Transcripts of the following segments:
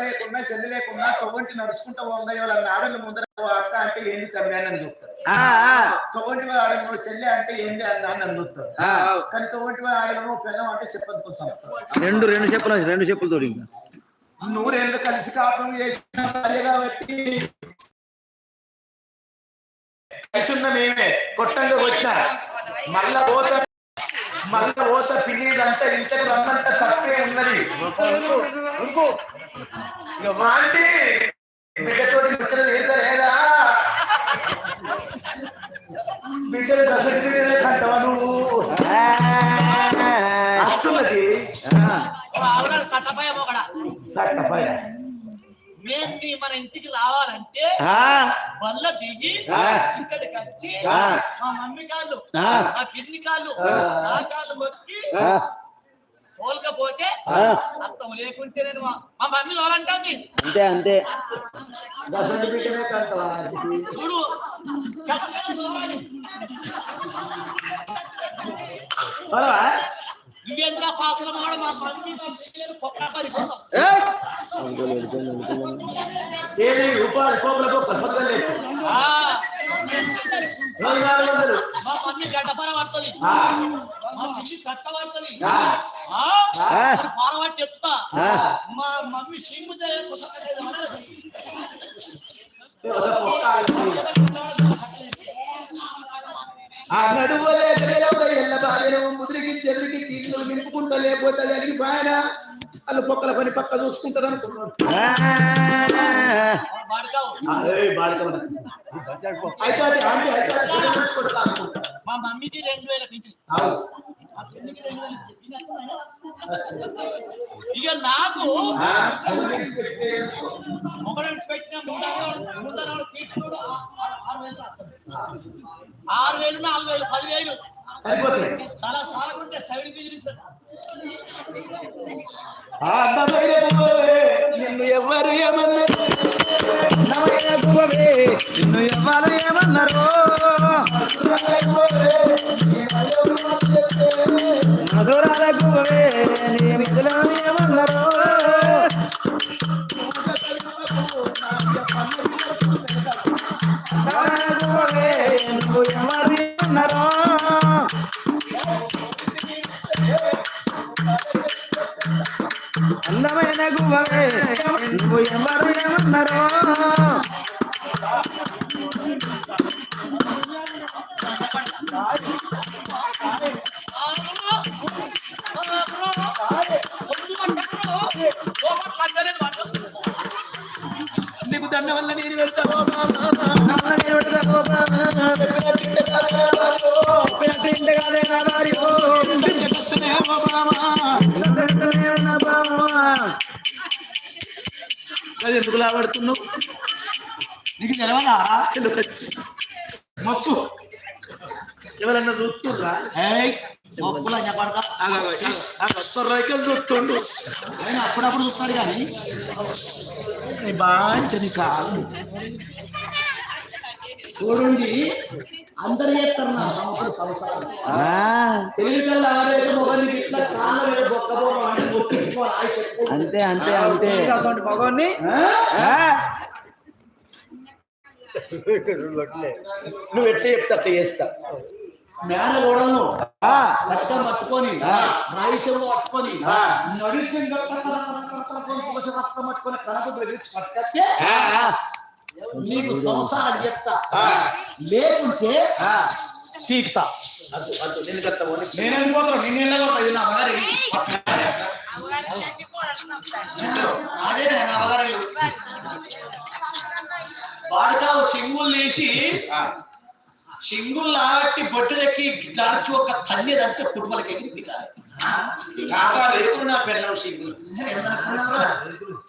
లేకున్నా చెల్లి లేకున్నా తొవ్వంటి నడుచుకుంటా పోగా వాళ్ళ ఆడల ముందర అక్క అంటే ఏంది తమ్మి అని చూస్తారు ఆ, తొవ్వంటి వాళ్ళ ఆడను చెల్లి అంటే ఏంది అన్న అని నన్ను చూస్తారు. కానీ తొవ్వంటి వాళ్ళ ఆడను పిల్లం అంటే చెప్పదు రెండు రెండు చెప్పులు రెండు చెప్పులతో ఇంకా? నూరేళ్ళు కలిసి కాపురం చేసిన భార్య కాబట్టి కలిసి ఉన్న మేమే. కొట్టంగా వచ్చిన. మళ్ళా పోత. మళ్ళా పోత పిల్లిదంతా ఇంతకు రమ్మంత తప్పే ఉన్నది. బిడ్డతోటి ముచ్చట లేదా లేదా బిడ్డలు కంటవా నువ్వు? అస్సున్నది ఆవిడ సట్టపయ్య ఒకడ సట్టపై మేము నీ మన ఇంటికి రావాలంటే ఆ, వల్ల దిగి ఆ. ఇక్కడికి వచ్చి ఆ. మా మమ్మీ కాళ్ళు ఆ. మా పిన్ని కాళ్ళు ఆ. నా కాళ్ళు మొక్కి ఆ, తోలకపోతే. అర్థం లేకుంటే నేను మా మమ్మీ ఎవరంటుంది అంతే అంతే చూడు ఏది? రూపాయలు కోపల నాలుగు వందలు. మా మమ్మీ గడ్డపర పడుతుంది. ఆ. నడువలే ఎల్ల బాధ్యను ముదిరికి చెల్లికి తీర్చులు నింపుకుంటా లేకపోతే జరిగి బాయన వాళ్ళు పొక్కల పని పక్క చూసుకుంటారు అనుకున్నారు అది అది. మా మమ్మీకి రెండు వేల. ఇక నాకు అది. ఒకటి విడిచిపెట్టిన నూట నూట ఆరు వేలు నాలుగు వేలు పదివేలు. సరిపోతుంది చాలా సైడ్ బిజినెస్ నిన్ను ఎవరు ఏమన్నారు? నిన్ను ఎవ్వరు ఏమన్నారు? అందమైన గువ్వవే నువ్వు ఎవరు ఏమన్నారో? లాబడుతున్నావు నీకు తెలవదా? మప్పు. ఎవరన్నా చూస్తుర్రా మొక్కులు అని చెప్పడతా రైకలు చూస్తుండు ఆయన అప్పుడప్పుడు చూస్తాడు కానీ. బాంచని కాదు చూడండి. అందరు చేస్తారు నా ఎవరైతే మొగని ఇట్లా కాళ్ళ మీద అంటే బొక్కించుకోవాలి. అంతే అంతే అంతే నువ్వు ఎట్లా చెప్తా అట్లా చేస్తా మేన గోడలను ఆ, కష్టం పట్టుకొని రాయితం పట్టుకొని నడిచి రక్తం పట్టుకొని కనకు బెదిరించి పట్టుకొస్తే నీకు సంసారం చెప్తా. ఆ. లేకుంటే అద్దు, నేను కట్టము. నేను వెళ్ళిపోతాను నిన్ను వెళ్ళగొడతా ఇది నా మరి అదే నా అవగారు వాడుకావు సింగులు తీసి ఆ, సింగులు లాగట్టి బొట్టులెక్కి దానికి ఒక తన్నేదంటే కుటుంబాలకి ఎగిరి పికాలి కాకా నా సిగ్గు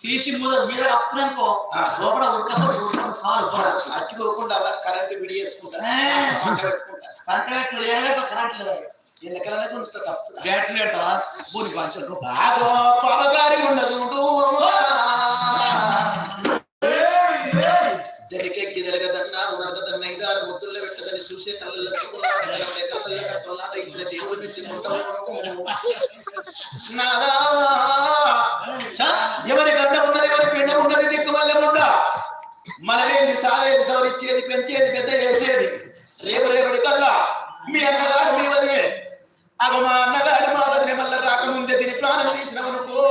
తీసి మీద మీద అప్పుడనుకో ఆ. లోపల ఉడకపోతే పోవచ్చు. అచ్చుకోకుండా కరెంట్ విడి చేసుకుంటా. కరెంట్ లేదు కరెంట్ లేదు. ఎన్నికలనే ఉంచుతా తప్పు. బ్యాటరీ బాగో పవగారి ఉండదు తన ఐదారు ముద్దుల్లో పెట్టదని చూసే ఎవరి గడ్డ ఉన్నది ఎవరి పిండ ఉన్నది దిక్కు వల్ల ఉందా మనమేంటి సాలేది సవరిచ్చేది పెంచేది పెద్ద చేసేది. రేపు రేపటి కల్లా మీ అన్నగాడు మీ వదిలే అగ మా అన్నగాడు మా వదిలే మళ్ళీ రాకముందే దీని ప్రాణం తీసినవనుకో.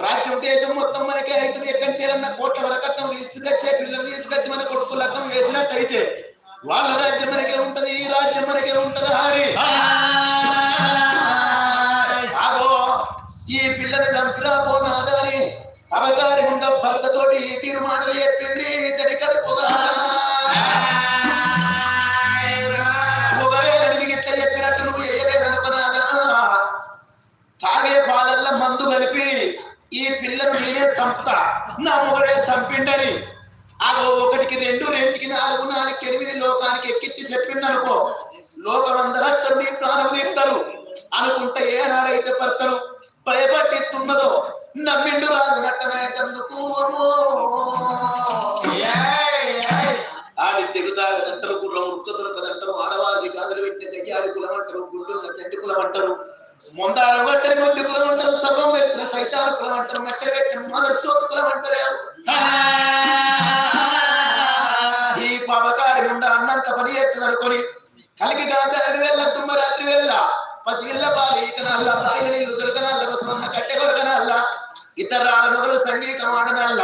రాజ్యం దేశం మొత్తం మనకే అయితే ఎక్కడి చేరన్న కోట్ల వరకట్నం తీసుకొచ్చే పిల్లలు తీసుకొచ్చి మన కొడుకు లగ్నం వేసినట్టయితే వాళ్ళ రాజ్యం మనకే ఉంటది ఈ రాజ్యం మనకే ఉంటదా అని ఆగో ఈ పిల్లని చంపినా పోనాదని అవగారి ఉండ భర్తతోటి ఈ తీరు చెప్పింది ఇతని కడుపుగా. చెప్పినట్టు నువ్వు చేయలేదనుకున్నాదా తాగే పాలల్లో మందు కలిపి ఈ పిల్లను నేనే సంపుతా నా మొగడే సంపిండని ఒకటికి రెండు రెండుకి నాలుగు నాలుగు ఎనిమిది లోకానికి ఎక్కించి చెప్పిందనుకో అందరూ నీ ప్రాణం తీస్తారు అనుకుంటే ఏనాడైతే పడతారు భయపట్టిస్తున్నదో నమ్మిండు రాదు నట్టమే కందుకు ఆడి తెగుతాడదంటారు గుర్రం ఉక్క దొరకదంటారు ఆడవారిది కాదులు పెట్టిన దయ్యాడి కులం అంటారు గుళ్ళు తండ్రి కులం అంటారు మొందారం కొట్టని మొండి కులం అంటారు సర్వం వేసిన సైతాల కులం అంటారు మచ్చ పెట్టిన మదర్శోత కులం అంటారు. ఈ పాపకారి ఉండ అన్నంత పని ఎత్తుదనుకొని కలిగి గాంధారి వెళ్ళ తుమ్మ రాత్రి వెళ్ళ. పసిగిల్ల పాలు ఈకనల్ల బాయిల నీళ్ళు దొరకనల్ల బసమన్న కట్టె కొరకనల్ల. ఇతరాల మొదలు సంగీతం ఆడనల్ల.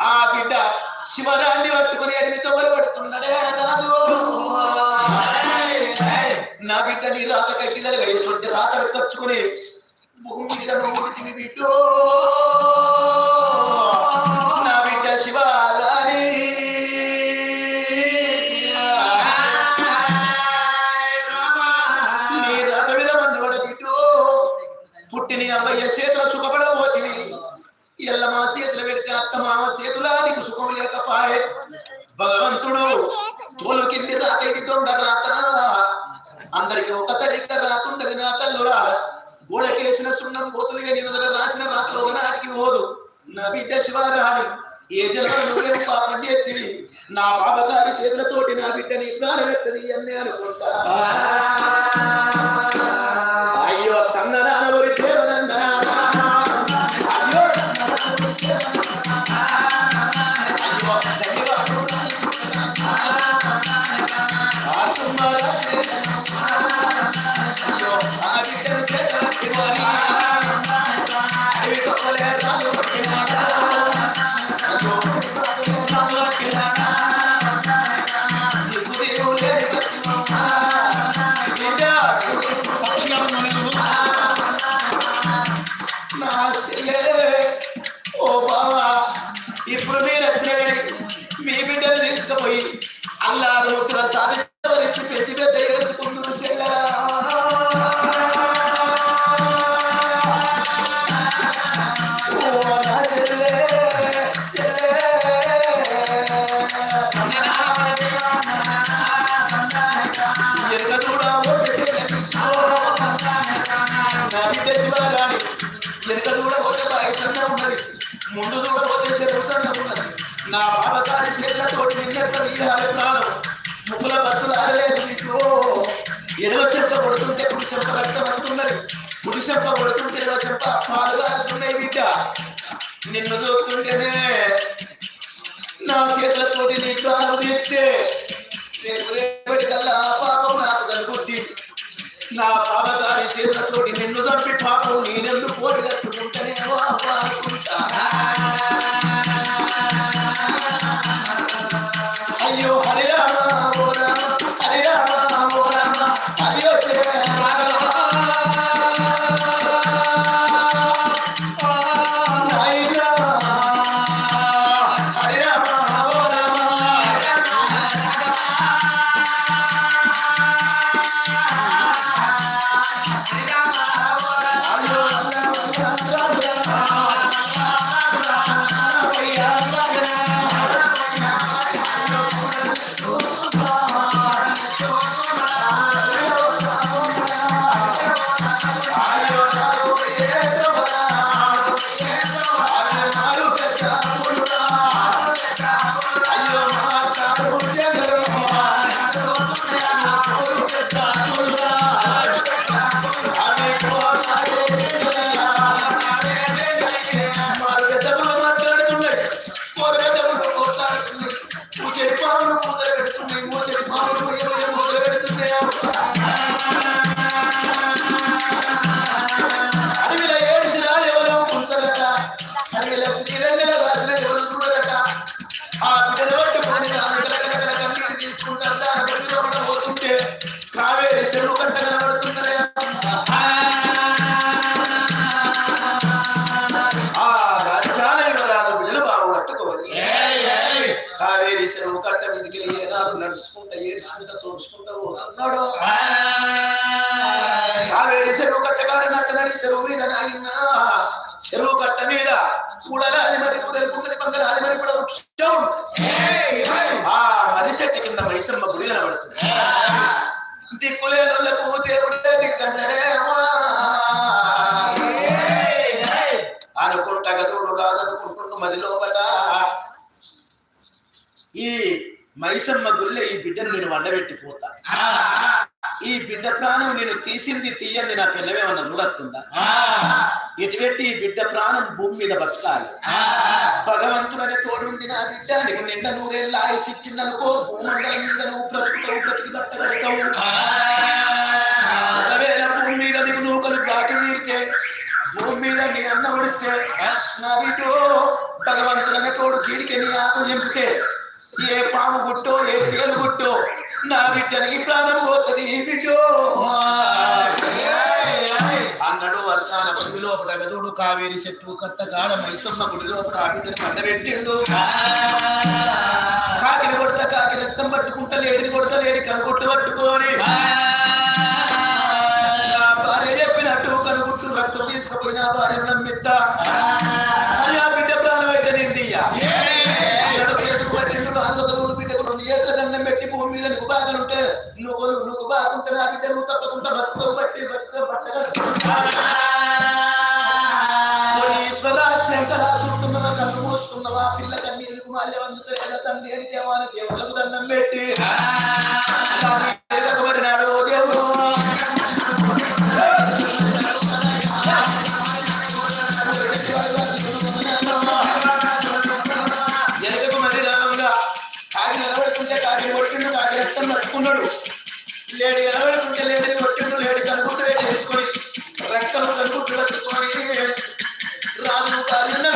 ఆ బిడ్డ శివరాన్ని పట్టుకుని అడిగి తొమ్మలు పడుతున్నాడే నాదు. నా బిడ్డ నీ రాత కట్టిదలుగా ఇటువంటి రాతలు తెచ్చుకుని భూమి మీద నువ్వు బిడ్డు బిడ్డ శివారాణి ఏ జనాలు నువ్వేం పాపండి ఎత్తివి నా పాపకారి చేతులతోటి నా బిడ్డని ప్రాణపెట్టది అన్నీ అనుకుంటా ఎడవ చెంప కొడుతుంటే కుడి చెంప కష్టం అంటున్నది కుడి చెంప కొడుతుంటే ఎడవ చెంప పాలుగా అంటున్నాయి బిడ్డ. నిన్ను చూస్తుంటేనే నా చేతులతోటి నీ ప్రాణం తీస్తే రేపు రేపటి కల్లా పాపం నాకు కలుగుద్ది నా పాపగారి చేతులతోటి నిన్ను తప్పి పాపం నేనెందుకు పోటీ తట్టుకుంటేనే అనుకుంటా. చెరువు కట్ట మీదకి ఏనాడు నడుచుకుంటా ఏడ్చుకుంటా తోడుచుకుంటా పోతున్నాడు కావేరి చెరువు కట్ట కాడ నట్టనడి చెరువు మీద నాయన చెరువు కట్ట మీద కూడలాది మరి ఊరేపున్నది కొందరాది మరి కూడా వృక్షం. ఆ మరి చెట్టు కింద మైసమ్మ గుడి కనబడుతుంది. దిక్కులేనులకు దేవుడే దిక్కంటరేమా అనుకుంటా గదుడు రాదనుకుంటుండు మది లోపట ఈ మైసమ్మ గుళ్ళె ఈ బిడ్డను నేను వండబెట్టిపోతా. ఈ బిడ్డ ప్రాణం నేను తీసింది తీయంది నా పిల్లవేమన్నా చూడత్తుందా ఎటువంటి ఈ బిడ్డ ప్రాణం భూమి మీద బతకాలి? భగవంతుడనే తోడుండి నా బిడ్డ నీకు నిండా నూరేళ్ళ ఆయుస్ ఇచ్చిందనుకో భూమండలం మీద నువ్వు బ్రతుకుతావు బ్రతికి బతకడతావు ఒకవేళ భూమి మీద నీకు నూకలు దాటి తీరితే భూమి మీద నీ అన్న ఉడితే నా బిడ్డో భగవంతుడనే తోడు కీడికి నీ ఆకు చెంపితే ఏ పాము గుట్టో ఏ తీగలు గుట్టో నా బిడ్డనికి ప్రాణం పోతుంది ఈ బిడ్డో. అన్నడు వర్షాల భూమిలో ప్రగదుడు కావేరి చెట్టు కట్ట కాడ మైసమ్మ గుడిలో ఆ బిడ్డని పండబెట్టిండు. కాకిని కొడతా కాకి రక్తం పట్టుకుంటా లేడిని కొడత లేడి కనుగొట్టు పట్టుకొని. భార్య చెప్పినట్టు కనుగొట్టు రక్తం తీసుకుపోయిన భార్యను నమ్మిద్దా బాగుంటే తప్పకుండా భక్తులు బట్టి ఈశ్వర శంకర చూస్తున్నవా కన్ను మూసుకున్నవా? పిల్ల కన్నీరు మాల్య అందుతాయి కదా తండ్రి అని దేవాన దేవులకు దండం పెట్టి. ఎరగబడినాడు దేవుడు. ఎరగకు మరి కాకి నిలబడుతుంటే కాకి కొట్టిండు కాకి పట్టుకున్నాడు. లేడి నిలబడుతుంటే లేడిని కొట్టిండు లేడి కనుకుంటే చేసుకొని రక్తం కనుకుంటూ పట్టుకొని రాము కాలిన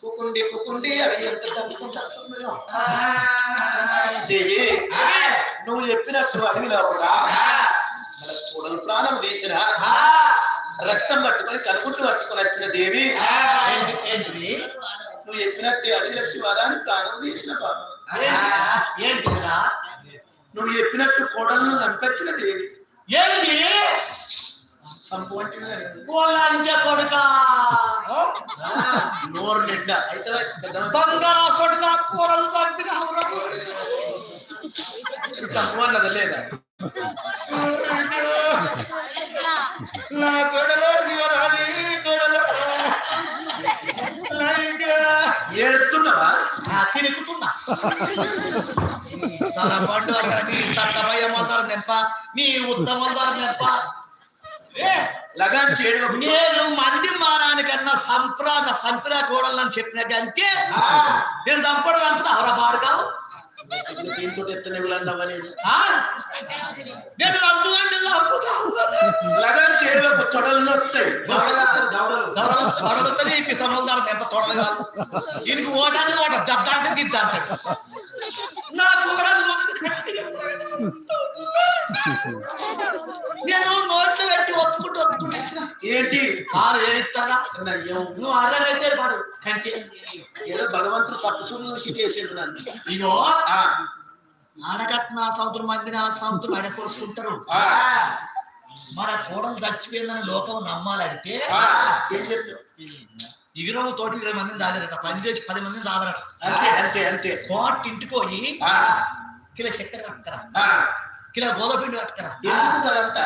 కుకుండి కుకుండి అవి ఎంత తప్పుకుంటున్నాయో దేవి నువ్వు చెప్పినట్టు అడిగినా కూడా ప్రాణం తీసిన రక్తం పట్టుకొని కనుకుంటూ పట్టుకొని వచ్చిన దేవి. నువ్వు చెప్పినట్టు అడవిల శివారాన్ని ప్రాణం తీసిన బాబు నువ్వు చెప్పినట్టు కోడలను చంపొచ్చిన దేవి. ఏంటి? నోరు నిండా. అయితే పెద్ద బంగారాసుడు నా కోడలు చంపిన లేదా? నా కొడలో శివరాజి కొడలో ఏడుతున్నావా తిరుగుతున్నా తన పండు నీ సట్టమయ్య మొదలు నెంప నీ నెంప. లగాన్ చేయడం నేను మంది మారానికన్నా సంప్రాద సంప్రా కూడాలని చెప్పినట్టు అంతే నేను చంపడు చంపుతా. అవరా పాడుకావు దీంతో ఎత్తనివ్వాలన్నావా నేను ఆ? నేను చంపు అంటే లగాన్ చేయడం తొడలు నొస్తాయి తొడగొత్తని ఈ సమల్దారు దెబ్బ తొడలు కాదు. దీనికి ఓటాన్ని ఓట దద్ద అంటే దిద్ద నేను నోట్లో పెట్టి ఒత్తుకుంటూ ఒత్తుకుంటూ ఇచ్చిన ఏంటి? కారు ఏమిస్తారా నయ్యం నువ్వు అర్థమైతే పాడు. కంటి ఏదో భగవంతుడు తప్పు చూడు చూసి చేసిండు నన్ను. ఇగో సముద్రం మందిన సముద్రం అడకొడుకుంటారు ఆ, మన కోడలు చచ్చిపోయిందని లోకం నమ్మాలంటే ఏం చెప్పు ఇగురవ తోటి ఇరవై మందిని దాదారట పని చేసి పది మందిని దాదారట. అంతే అంతే. అంతే కోట్ ఇంటికి పోయి కిలో చక్కెర కట్టుకరా. కిలో గోధుమ పిండి కట్టుకరా. ఎందుకు అదంతా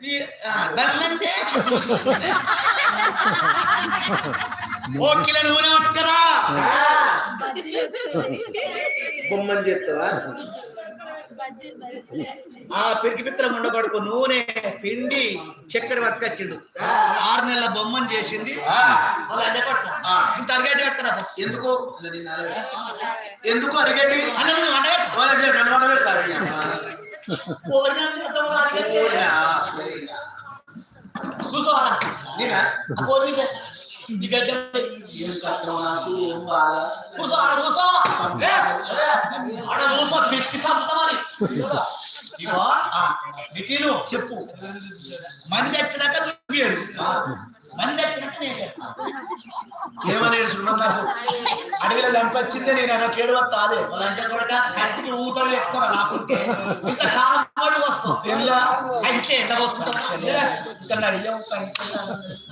ఓ కిలో నూనె పట్టుకరా. బొమ్మని చెప్తావా ఆ పిరికి పిత్రం ఉండబడుకు నూనె పిండి చక్కెర పట్టుకొచ్చిండు ఆరు నెలల బొమ్మను చేసింది. ఇంత అరగేటి పెడతారా ఎందుకు అలా నిన్ను అడగడా? ఎందుకు పెడతారు నీ గడ్డ ఏం కష్టం నాకు, ఏం బాధ? ఆడ ఆడ ఇగో నిఖిలు చెప్పు మంది వచ్చినాక నువ్వు మంది వచ్చినాక నేను. ఏమని నాకు అడవిలో నేను అన్న కేడు వస్తా అదే వాళ్ళంటే కంటికి ఊతలు పెట్టుకోరా కూడా ఎంత పోసుకుంటావు ఇక్కడ నా ఇయ్యం కనిపించలా.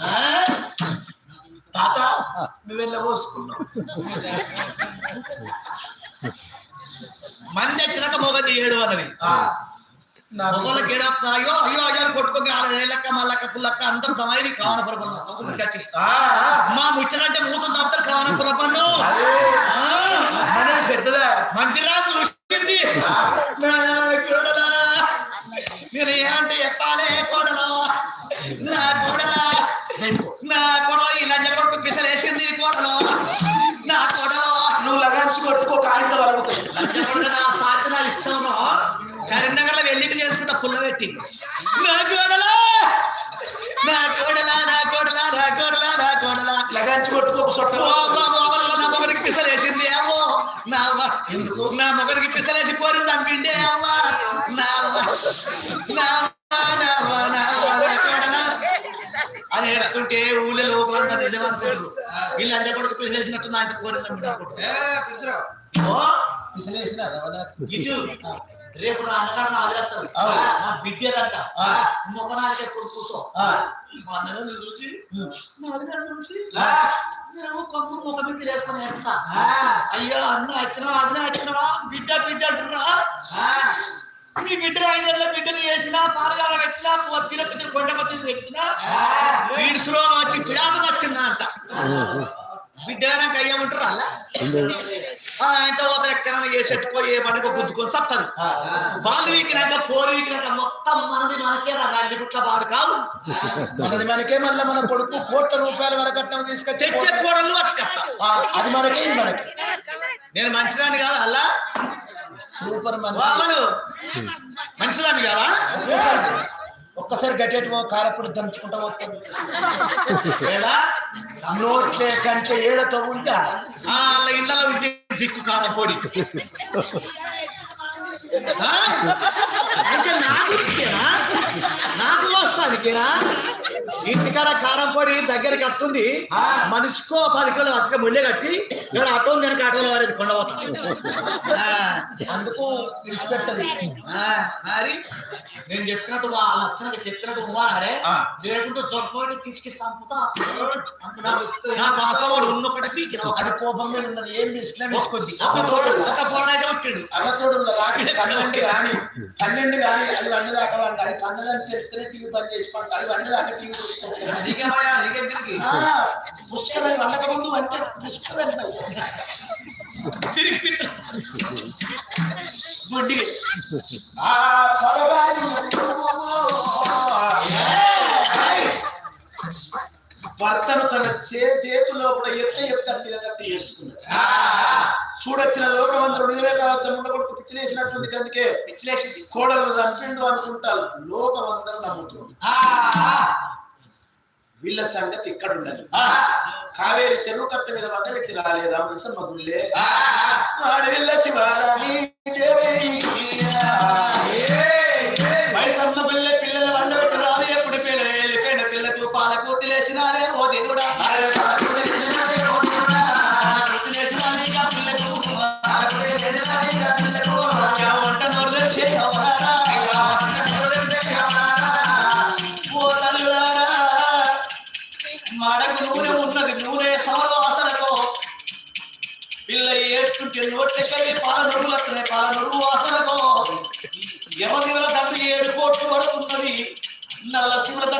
ఆ? తాత నువ్వెళ్ళ పోసుకున్నావు. మంది వచ్చినాక మొగది ఏడు అన్నది. మొగోళ్ళకి ఏడు వస్తుందా? అయ్యో అయ్యో అయ్యో కొట్టుకోక ఏళ్ళక్క మల్లక్క పుల్లక్క అందరు తమైది కావన పురపన్న సౌకర్యం వచ్చి. మా ముచ్చనంటే మూతం తప్పుతారు కావన పురపన్ను నా కోడలా. నేను ఏమంటే చెప్పాలే కోడలో? నా కోడలా. నా కొడవ ఈ లంజ కొడుకు పిసలేసింది కోడలో నా కొడలో నువ్వు లగాల్సి కొట్టుకో లంజ కొడుకు నా సాధనాలు ఇస్తాను కరీంనగర్లో వెళ్ళి చేసుకుంటా పుల్ల పెట్టి. నా కోడలా నా కోడలా నా కోడలా నా కోడలా నా కోడలా లగాల్చి కొట్టుకో సొట్ట ఓ అవ్వ, ఓ అవ్వ, నా మొగరికి పిసలేసింది అవ్వో నా. ఎందుకు? నా మొగరికి పిసలేసి పోరింది అంపిండే అవ్వ నా నా నా నా కోడలా. అని ఏడుస్తుంటే ఊళ్ళో లోకలంతా నిజమంటారు. వీళ్ళు అంటే కొడుకు పిసిలేసినట్టు నా. ఇటు రేపు నా అన్నగారు నా వదిలేస్తారు అవును. నా బిడ్డేదంట కూర్చో. ఆ, మా అన్నగారిని చూసి. మా వదిలేని చూసి నేను కొమ్ము ముఖం మీద అయ్యో అన్న వచ్చినవా? అదినే వచ్చినవా? బిడ్డ బిడ్డ అంటున్నా మీ బిడ్డలు ఐదేళ్ళ బిడ్డలు చేసినా పాలగాల పెట్టినా వచ్చిన కొద్ది కొండ కొద్ది పెట్టినా పీడ్స్లో వచ్చి పిడాత వచ్చిందా అంట. బిడ్డ నాకు అయ్యమంటారు అలా? ఆయన పోతారు ఎక్కడైనా చేసేట్టుకో ఏ పండుగ గుద్దుకొని సత్తారు. వాళ్ళు వీకినాక పోరు వీకినాక మొత్తం మనది మనకే రా అల్లి గుట్ల పాడు కాదు మనది మనకే మళ్ళీ మన కొడుకు కోట్ల రూపాయల వరకట్నం తీసుకొచ్చి తెచ్చే కూడళ్ళు ఆ, అది మనకే ఇది మనకి. నేను మంచిదాన్ని కాదు అల్లా సూపర్ మనిషి. వాళ్ళు మంచిదాన్ని కాదా ఒక్కసారి ఒక్కసారి గట్టేటి కారపొడి దంచుకుంటా వస్తాం ఏడా? నోట్లే కంటే ఏడతో ఉంటా. ఆ, వాళ్ళ ఇళ్ళలో ఉంటే దిక్కు కారం పొడి. ఆ? అంటే నాకు ఇచ్చేనా? నాకు వస్తానికేనా ఇంటికాడ కారం పొడి దగ్గరికి వస్తుంది. మనిషికో పది కిలో అటుక ముళ్ళే కట్టి ఇక్కడ ఆటో కనుక ఆటోలో వారికి కొండవస్తుంది అందుకు విడిచిపెట్టదు. మరి నేను చెప్పినట్టు ఆ లక్షణకి చెప్పినట్టు ఉమ్మారే. లేకుంటే చొప్పోటి తీసుకి సంపుతా నా కోసం వాడు ఉన్నొకటి పీకిన ఒక అది కోపం మీద ఉన్నది. ఏం ఇష్టం వేసుకొద్ది? ఒక ఫోన్ అయితే వచ్చిండు. రాత్రి పన్నెండు కానీ పన్నెండు కానీ అది వంద దాకా అది పన్నెండు తెలిస్తేనే టీవీ పని చేసి పంట అది వంద దాకా టీవీ చూసుకుంటారు నీకేమయ్యా ముందు అంటే పుష్కరమైన గుడ్డి ఆ. భర్తను తన చే చేతిలో లోపల ఎత్తే ఎత్తట్టు అన్నట్టు చేసుకున్నాడు చూడొచ్చిన లోకమందరూ నిజమే కావచ్చు ఉండకూడదు పిచ్చిలేసినట్టుంది అందుకే పిచ్చిలేసి కోడలు చంపిండు అనుకుంటారు లోకమందరూ నమ్ముతుంది వీళ్ళ సంగతి ఇక్కడ ఉండదు. కావేరి చెరువు కట్ట మీద వంట పెట్టి రాలేదా? మైసమ్మ గుళ్ళే ఆడవిల్ల శివారాణి. మైసమ్మ గుళ్ళే పిల్లల వంట పెట్టి రాలే ఎప్పుడు పెళ్ళ పిల్లకు పాల కూటి లేచినాలే ఓ దేవుడా. ఎవరి ఏడు నల్ల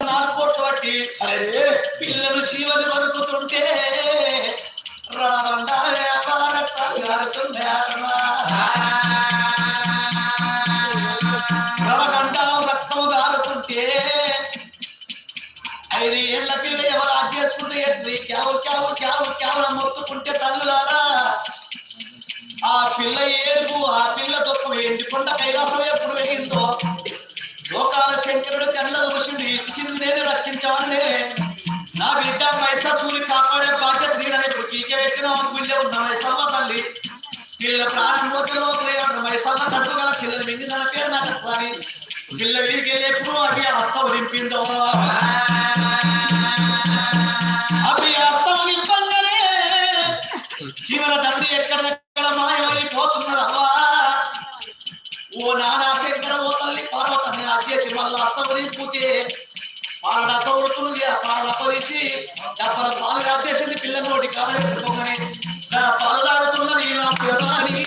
నాలుగు కోట్లు అరే ఐదు ఏళ్ళ పిల్ల ఎవరు ఆట చేసుకుంటే క్యావు క్యావు క్యావు క్యావు మొత్తుకుంటే తల్లులారా. పిల్ల ఏడుపు ఆ పిల్ల దుఃఖం ఎండికొండ కైలాసం ఎప్పుడు వెళ్ళిందో లోకాల శంకరుడు కళ్ళ దోషింది ఇచ్చింది నేను రక్షించామని నేనే నా బిడ్డ మైసాసూరి కాపాడే బాధ్యత నేనని. ఇప్పుడు పీకే పెట్టిన గుండె ఉన్న మైసమ్మ తల్లి. పిల్ల ప్రాణం లోపల లోపల మైసమ్మ కట్టు గల పిల్లలు మింగి తన పేరు నాకు వస్తుంది. పిల్ల వీడికి వెళ్ళేప్పుడు అవి అత్త నింపిందో అవి అత్త నింపంగానే శివన తండ్రి ఎక్కడ పోతున్నారు అవ్వా ఓ నానా శంకర ఓ తల్లి పార్వతని ఆ చేతి వల్ల అర్థమనిపోతే పాలన తోడుతున్నది ఆ పాలన పరిచి డబ్బల పాలుగా చేసింది పిల్ల నోటి కాదని పాలదాడుతున్నది నా ప్రధాని